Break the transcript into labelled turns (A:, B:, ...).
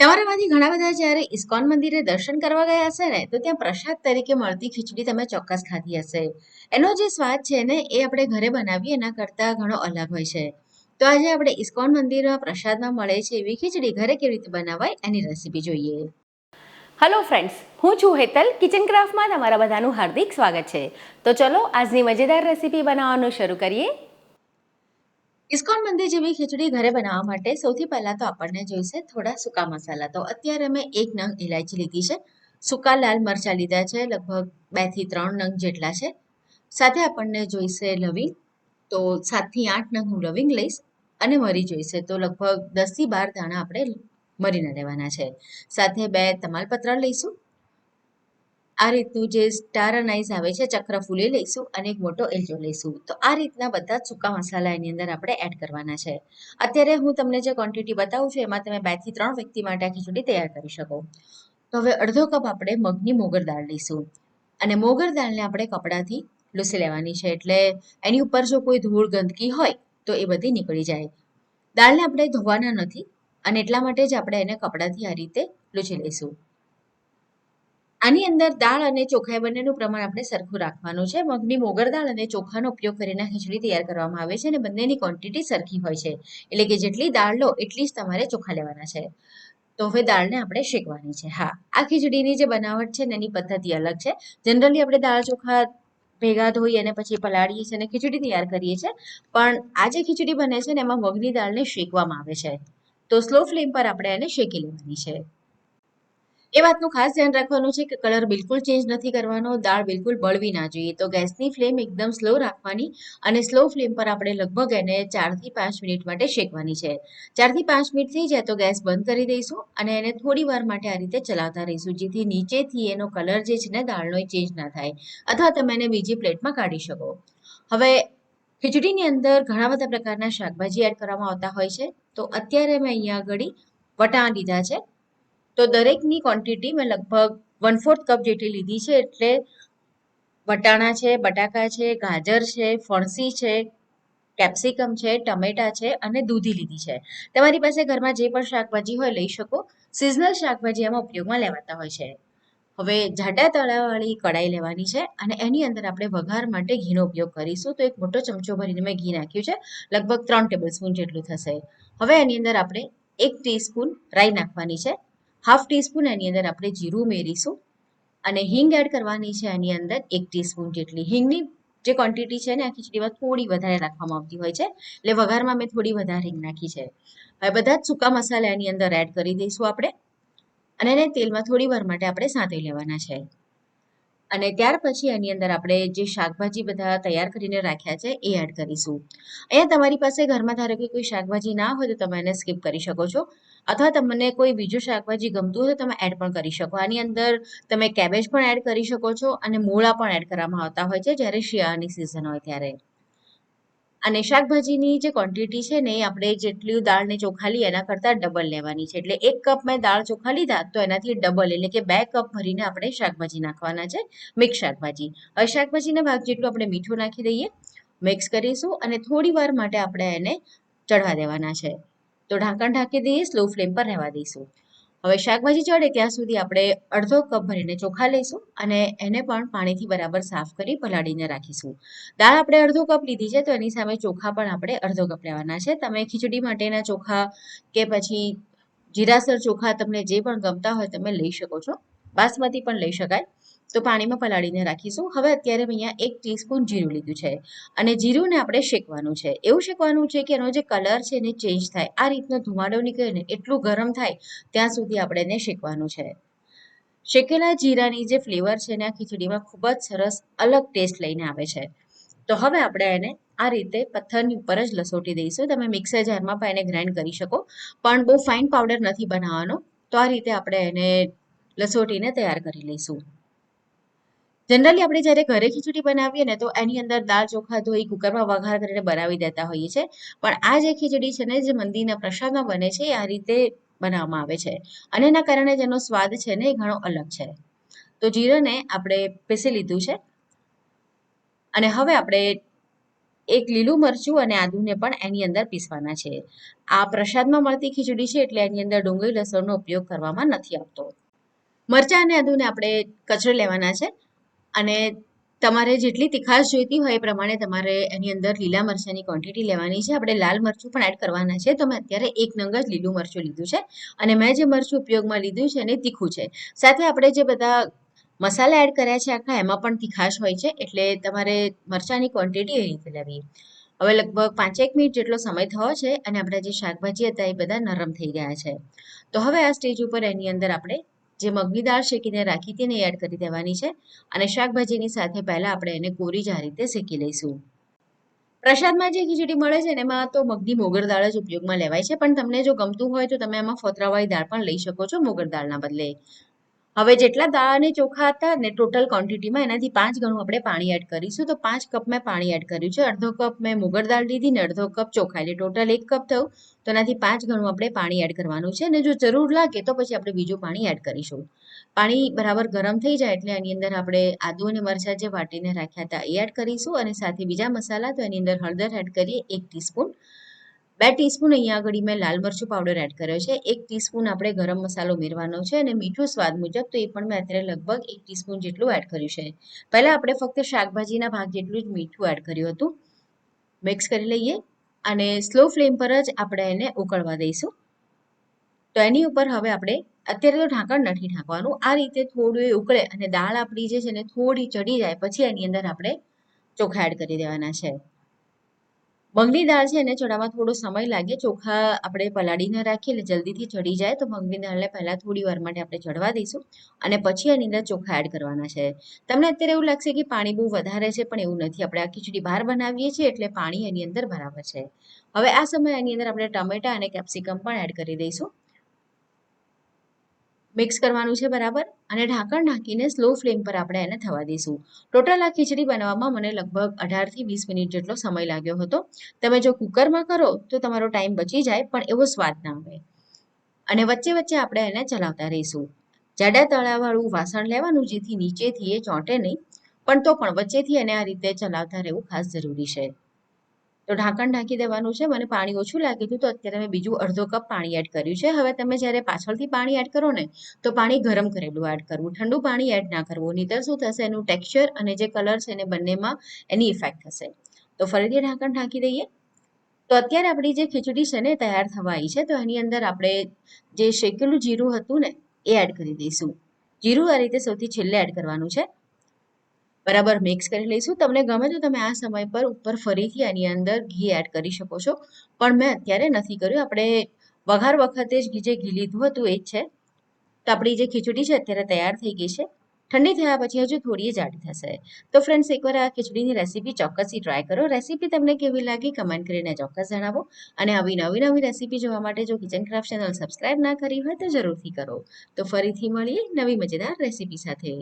A: તમારામાંથી ઘણા બધા જ્યારે ઇસ્કોન મંદિરે દર્શન કરવા ગયા હશે ને, તો ત્યાં પ્રસાદ તરીકે મળતી ખીચડી તમે ચોક્કસ ખાધી હશે. એનો જે સ્વાદ છે ને, એ આપણે ઘરે બનાવીએ એના કરતાં ઘણો અલગ હોય છે. તો આજે આપણે ઇસ્કોન મંદિરમાં પ્રસાદમાં મળે છે એવી ખીચડી ઘરે કેવી રીતે બનાવાય એની રેસીપી જોઈએ.
B: હલો ફ્રેન્ડ્સ હું છું હેતલ. કિચન ક્રાફ્ટમાં તમારા બધાનું હાર્દિક સ્વાગત છે. તો ચલો, આજની મજેદાર રેસીપી બનાવવાનું શરૂ કરીએ.
A: ઇસ્કોન મંદિર જેવી ખીચડી ઘરે બનાવવા માટે? સૌથી પહેલા તો આપણને જોઈશે થોડા સૂકા મસાલા. તો અત્યારે મેં એક નંગ ઇલાયચી લીધી છે. સૂકા લાલ મરચાં લીધા છે, લગભગ બેથી ત્રણ નંગ જેટલા છે. સાથે આપણને જોઈશે લવિંગ. તો સાતથી આઠ નંગ હું લવિંગ લઈશ અને મરી જોઈશે. તો લગભગ દસથી બાર દાણા આપણે મરીને લેવાના છે. સાથે બે તમાલપત્ર લઈશું. આ રીતનું જે સ્ટાર અનાઇઝ આવે છે, ચક્ર ફૂલે લઈશું અને એક મોટો એલચો લઈશું. તો આ રીતના બધા સૂકા મસાલા એની અંદર આપણે એડ કરવાના છે. અત્યારે હું તમને જે ક્વોન્ટિટી બતાવું છું, એમાં તમે બેથી ત્રણ વ્યક્તિ માટે આ ખીચડી તૈયાર કરી શકો. તો હવે અડધો કપ આપણે મગની મોગર દાળ લઈશું. અને મોગર દાળને આપણે કપડાથી લૂસી લેવાની છે. એટલે એની ઉપર જો કોઈ ધૂળ ગંદકી હોય, તો એ બધી નીકળી જાય. દાળને આપણે ધોવાના નથી અને એટલા માટે જ આપણે એને કપડાથી આ રીતે લૂછી લઈશું. આની અંદર દાળ અને ચોખાઈ બંનેનું પ્રમાણ આપણે સરખું રાખવાનું છે. મગની મોગર દાળ અને ચોખાનો ઉપયોગ કરીને ખીચડી તૈયાર કરવામાં આવે છે અને બંનેની ક્વોન્ટિટી સરખી હોય છે. એટલે કે જેટલી દાળ લો, એટલી જ તમારે ચોખા લેવાના છે. તો હવે દાળને આપણે શેકવાની છે. હા, આ ખીચડીની જે બનાવટ છે એની પદ્ધતિ અલગ છે. જનરલી આપણે દાળ, ચોખા ભેગા ધોઈ અને પછી પલાળીએ છીએ અને ખીચડી તૈયાર કરીએ છીએ. પણ આ જે ખીચડી બને છે ને, એમાં મગની દાળને શેકવામાં આવે છે. તો સ્લો ફ્લેમ પર આપણે એને શેકી લેવાની છે. એ વાતનું ખાસ ધ્યાન રાખવાનું છે કે કલર બિલકુલ ચેન્જ નથી કરવાનો, દાળ બિલકુલ બળવી ના જોઈએ. તો ગેસની ફ્લેમ એકદમ સ્લો રાખવાની અને સ્લો ફ્લેમ પર આપણે લગભગ એને ચારથી પાંચ મિનિટ માટે શેકવાની છે. ચારથી પાંચ મિનિટ થઈ જાય તો ગેસ બંધ કરી દઈશું અને એને થોડી વાર માટે આ રીતે ચલાવતા રહીશું, જેથી નીચેથી એનો કલર જે છે ને દાળનો ચેન્જ ના થાય. અથવા તમે એને બીજી પ્લેટમાં કાઢી શકો. હવે ખીચડીની અંદર ઘણા બધા પ્રકારના શાકભાજી એડ કરવામાં આવતા હોય છે. તો અત્યારે મેં અહીંયા આગળ વટાણા લીધા છે. તો દરેકની ક્વોન્ટિટી મેં લગભગ વન ફોર્થ કપ જેટલી લીધી છે, એટલે વટાણા છે, બટાકા છે, ગાજર છે, ફણસી છે કેપ્સિકમ છે, ટમેટા છે અને દૂધી લીધી છે. તમારી પાસે ઘરમાં જે પણ શાકભાજી હોય લઈ શકો. સિઝનલ શાકભાજી એમાં ઉપયોગમાં લેવાતા હોય છે. હવે જાડા તળાવાળી કડાઈ લેવાની છે અને એની અંદર આપણે વઘાર માટે ઘીનો ઉપયોગ કરીશું. તો એક મોટો ચમચો ભરીને મેં ઘી નાખ્યું છે. લગભગ ત્રણ ટેબલ સ્પૂન જેટલું થશે. હવે એની અંદર આપણે એક ટીસ્પૂન રાઈ નાખવાની છે. હાફ ટીસ્પૂન એની અંદર આપણે જીરું ઉમેરીશું અને હિંગ એડ કરવાની છે એની અંદર એક ટીસ્પૂન જેટલી હિંગની જે ક્વોન્ટિટી છે ને આ ખીચડીમાં થોડી વધારે રાખવામાં આવતી હોય છે. એટલે વઘારમાં મેં થોડી વધારે હિંગ નાખી છે. હવે બધા જ સૂકા મસાલા એની અંદર એડ કરી દઈશું આપણે અને એને તેલમાં થોડી વાર માટે આપણે સાંતળી લેવાના છે. અને ત્યાર પછી એની અંદર આપણે જે શાકભાજી બધા તૈયાર કરીને રાખ્યા છે, એ એડ કરીશું. અહીંયા તમારી પાસે ઘરમાં ધારો કે કોઈ શાકભાજી ના હોય તો તમે એને સ્કીપ કરી શકો છો. અથવા તમને કોઈ બીજું શાકભાજી ગમતું હોય તો તમે એડ પણ કરી શકો. આની અંદર તમે કેબેજ પણ એડ કરી શકો છો અને મૂળા પણ એડ કરવામાં આવતા હોય છે જ્યારે શિયાળાની સિઝન હોય ત્યારે. અને શાકભાજીની જે ક્વોન્ટિટી છે ને આપણે જેટલી દાળ ને ચોખા લઈએ એના કરતાં ડબલ લેવાની છે. એટલે એક કપ મેં દાળ ચોખા લીધા તો એનાથી ડબલ એટલે કે બે કપ ભરીને આપણે શાકભાજી નાખવાના છે. મિક્સ શાકભાજી. હવે શાકભાજીના ભાગ જેટલું આપણે મીઠું નાખી દઈએ મિક્સ કરીશું અને થોડી માટે આપણે એને ચડવા દેવાના છે. તો ઢાંકણ ઢાંકી દઈએ સ્લો ફ્લેમ પર રહેવા દઈશું. હવે શાકભાજી ચડે ત્યાં સુધી આપણે અડધો કપ ભરીને ચોખા લઈશું અને એને પણ પાણીથી બરાબર સાફ કરી પલાળીને રાખીશું. દાળ આપણે અડધો કપ લીધી છે તો એની સામે ચોખા પણ આપણે અડધો કપ લેવાના છે. તમે ખીચડી માટેના ચોખા કે પછી જીરાસર ચોખા તમને જે પણ ગમતા હોય તમે લઈ શકો છો. બાસમતી પણ લઈ શકાય. તો પાણીમાં પલાળીને રાખીશું. હવે અત્યારે અહીંયા એક ટીસ્પૂન જીરું લીધું છે. અને જીરુંને આપણે શેકવાનું છે. એવું શેકવાનું છે કે એનો જે કલર છે એને ચેન્જ થાય. આ રીતનો ધુમાડો નીકળે ને એટલું ગરમ થાય, ત્યાં સુધી આપણે એને શેકવાનું છે. શેકેલા જીરાની જે ફ્લેવર છે ને આ ખીચડીમાં ખૂબ જ સરસ અલગ ટેસ્ટ લઈને આવે છે. તો હવે આપણે એને આ રીતે પથ્થરની ઉપર જ લસોટી દઈશું. તમે મિક્સર જારમાં પણ એને ગ્રાઇન્ડ કરી શકો. પણ બહુ ફાઇન પાવડર નથી બનાવવાનો. તો આ રીતે આપણે એને લસોટીને તૈયાર કરી લઈશું. જનરલી આપણે જ્યારે ઘરે ખીચડી બનાવીએ ને તો એની અંદર દાળ ચોખા ધોઈ કુકરમાં વઘાર કરીને બનાવી દેતા હોઈએ છીએ. પણ આ જે ખીચડી છે ને, જે મંદિરના પ્રસાદમાં બને છે આ રીતે બનાવવામાં આવે છે. અને એના કારણે જેનો સ્વાદ છે ને એ ઘણો અલગ છે. તો જીરાને આપણે પીસી લીધું છે. અને હવે આપણે એક લીલું મરચું અને આદુને પણ એની અંદર પીસવાના છે. આ પ્રસાદમાં મળતી ખીચડી છે એટલે એની અંદર ડુંગળી, લસણનો ઉપયોગ કરવામાં નથી આવતો. મરચાં અને આદુને આપણે કચરે લેવાના છે. અને તમારે જેટલી તીખાશ જોઈતી હોય એ પ્રમાણે તમારે એની અંદર લીલા મરચાંની ક્વોન્ટિટી લેવાની છે. આપણે લાલ મરચું પણ એડ કરવાના છે. તો મેં અત્યારે એક નંગ જ લીલું મરચું લીધું છે અને મેં જે મરચું ઉપયોગમાં લીધું છે એને તીખું છે. સાથે આપણે જે બધા મસાલા એડ કર્યા છે આખા, એમાં પણ તીખાશ હોય છે. એટલે તમારે મરચાંની ક્વોન્ટિટી એ રીતે લેવી. હવે લગભગ પાંચેક મિનિટ જેટલો સમય થયો છે અને આપણા જે શાકભાજી હતા એ બધા નરમ થઈ ગયા છે. તો હવે આ સ્ટેજ ઉપર એની અંદર આપણે જે મગની દાળ શેકીને રાખી હતી ને એડ કરી દેવાની છે અને શાકભાજીની સાથે પહેલા આપણે એને કોરી જ આ રીતે શેકી લઈશું. પ્રસાદમાં જે ખીચડી મળે છે એમાં તો મગની મોગર દાળ જ ઉપયોગમાં લેવાય છે, પણ તમને જો ગમતું હોય તો તમે એમાં ફોતરાવાળી દાળ પણ લઈ શકો છો મોગર દાળના બદલે. હવે જેટલા દાળ અને ચોખા હતા ને ટોટલ ક્વોન્ટિટીમાં એનાથી પાંચ ગણું આપણે પાણી એડ કરીશું. તો પાંચ કપ મેં પાણી એડ કર્યું છે. અડધો કપ મેં મુગર દાળ લીધી ને અડધો કપ ચોખા. એટલે ટોટલ એક કપ થયું. તો એનાથી પાંચ ગણું આપણે પાણી એડ કરવાનું છે. અને જો જરૂર લાગે તો પછી આપણે બીજું પાણી એડ કરીશું. પાણી બરાબર ગરમ થઈ જાય એટલે એની અંદર આપણે આદુ અને મરચાં જે વાટીને રાખ્યા હતા એ એડ કરીશું. અને સાથે બીજા મસાલા તો એની અંદર હળદર એડ કરીએ એક ટીસ્પૂન બે ટીસ્પૂન અહીંયા આગળ મેં લાલ મરચું પાવડર એડ કર્યો છે. એક ટીસ્પૂન આપણે ગરમ મસાલો ઉમેરવાનો છે અને મીઠું સ્વાદ મુજબ તો એ પણ મેં અત્યારે લગભગ એક ટીસ્પૂન જેટલું એડ કર્યું છે. પહેલાં આપણે ફક્ત શાકભાજીના ભાગ જેટલું જ મીઠું એડ કર્યું હતું. મિક્સ કરી લઈએ અને સ્લો ફ્લેમ પર જ આપણે એને ઉકળવા દઈશું. તો એની ઉપર હવે આપણે અત્યારે તો ઢાંકણ નથી ઢાંકવાનું. આ રીતે થોડું એ ઉકળે અને દાળ આપણી જે છે ને થોડી ચડી જાય પછી એની અંદર આપણે ચોખા એડ કરી દેવાના છે. મગની દાળ છે એને ચડવામાં થોડો સમય લાગે. ચોખા આપણે પલાળીને રાખીએ એટલે જલ્દીથી ચડી જાય. તો મગની દાળને પહેલાં થોડી વાર માટે આપણે ચડવા દઈશું અને પછી એની અંદર ચોખા એડ કરવાના છે. તમને અત્યારે એવું લાગશે કે પાણી બહુ વધારે છે, પણ એવું નથી. આપણે આ ખીચડી બહાર બનાવીએ છીએ એટલે પાણી એની અંદર બરાબર છે. હવે આ સમયે એની અંદર આપણે ટમેટા અને કેપ્સિકમ પણ એડ કરી દઈશું. મિક્સ કરવાનું છે બરાબર? અને ઢાંકણ ઢાંકીને સ્લો ફ્લેમ પર આપણે એને થવા દઈશું. ટોટલ આ ખીચડી બનાવવામાં મને લગભગ અઢારથી વીસ મિનિટ જેટલો સમય લાગ્યો હતો. તમે જો કુકરમાં કરો તો તમારો ટાઈમ બચી જાય, પણ એવો સ્વાદ ના આવે અને વચ્ચે વચ્ચે આપણે એને ચલાવતા રહીશું. જાડા તળાવાળું વાસણ લેવાનું જેથી નીચેથી એ ચોંટે નહીં, પણ તો પણ વચ્ચેથી એને આ રીતે ચલાવતા રહેવું ખાસ જરૂરી છે. તો ઢાંકણ ઢાંકી દેવાનું છે. મને પાણી ઓછું લાગ્યું હતું, તો અત્યારે મેં બીજું અડધો કપ પાણી એડ કર્યું છે. હવે તમે જ્યારે પાછળથી પાણી એડ કરો ને, તો પાણી ગરમ કરેલું એડ કરવું. ઠંડુ પાણી એડ ના કરવું. નહીતર શું થશે? એનું ટેક્સચર અને જે કલર છે એને બંનેમાં એની ઇફેક્ટ થશે. તો ફરીથી ઢાંકણ ઢાંકી દઈએ. તો અત્યારે આપણી જે ખીચડી છે ને તૈયાર થવા આવી છે. તો એની અંદર આપણે જે શેકેલું જીરું હતું ને, એ એડ કરી દઈશું. જીરું આ રીતે સૌથી છેલ્લે એડ કરવાનું છે. બરાબર મિક્સ કરી લઈશું. તમને ગમે તો તમે આ સમય પર ઉપર ફરીથી આની અંદર ઘી એડ કરી શકો છો. પણ મેં અત્યારે નથી કર્યું. આપણે વઘાર વખતે જ જે ઘી લીધું હતું એ જ છે. તો આપણી જે ખીચડી છે અત્યારે તૈયાર થઈ ગઈ છે. ઠંડી થયા પછી હજુ થોડી જાડી થશે. તો ફ્રેન્ડ્સ એકવાર આ ખીચડીની રેસીપી ચોક્કસથી ટ્રાય કરો. રેસીપી તમને કેવી લાગી કમેન્ટ કરીને ચોક્કસ જણાવો. અને આવી નવી નવી રેસીપી જોવા માટે જો કિચન ક્રાફ્ટ ચેનલ સબસ્ક્રાઇબ ના કરી હોય તો જરૂરથી કરો. તો ફરીથી મળીએ નવી મજેદાર રેસીપી સાથે.